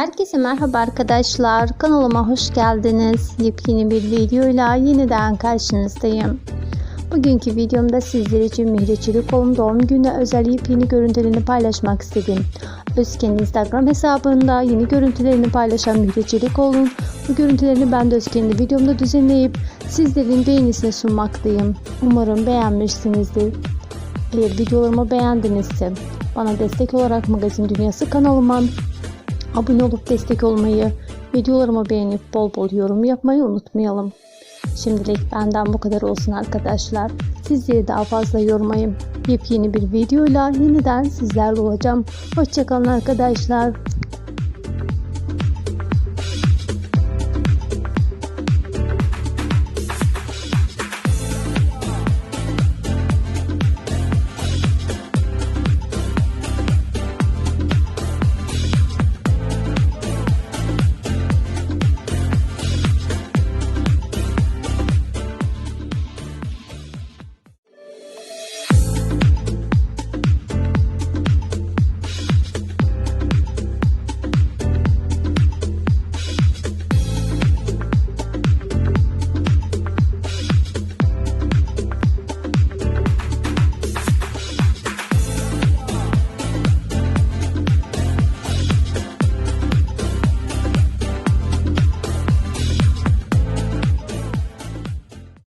Herkese merhaba arkadaşlar. Kanalıma hoş geldiniz. Yepyeni bir videoyla yeniden karşınızdayım. Bugünkü videomda sizler için Mihri Çelikoğlu'nun doğum gününe özel yepyeni görüntülerini paylaşmak istedim. Özken'in Instagram hesabında yeni görüntülerini paylaşan Mihri Çelikoğlu'nun bu görüntülerini ben de Özken'in videomda düzenleyip sizlerin beğenisine sunmaktayım. Umarım beğenmişsinizdir. Eğer videolarımı beğendinizse bana destek olarak Magazin Dünyası kanalıma abone olup destek olmayı, videolarımı beğenip bol bol yorum yapmayı unutmayalım. Şimdilik benden bu kadar olsun arkadaşlar. Sizleri daha fazla yormayayım. Yepyeni bir videoyla yeniden sizlerle olacağım. Hoşçakalın arkadaşlar.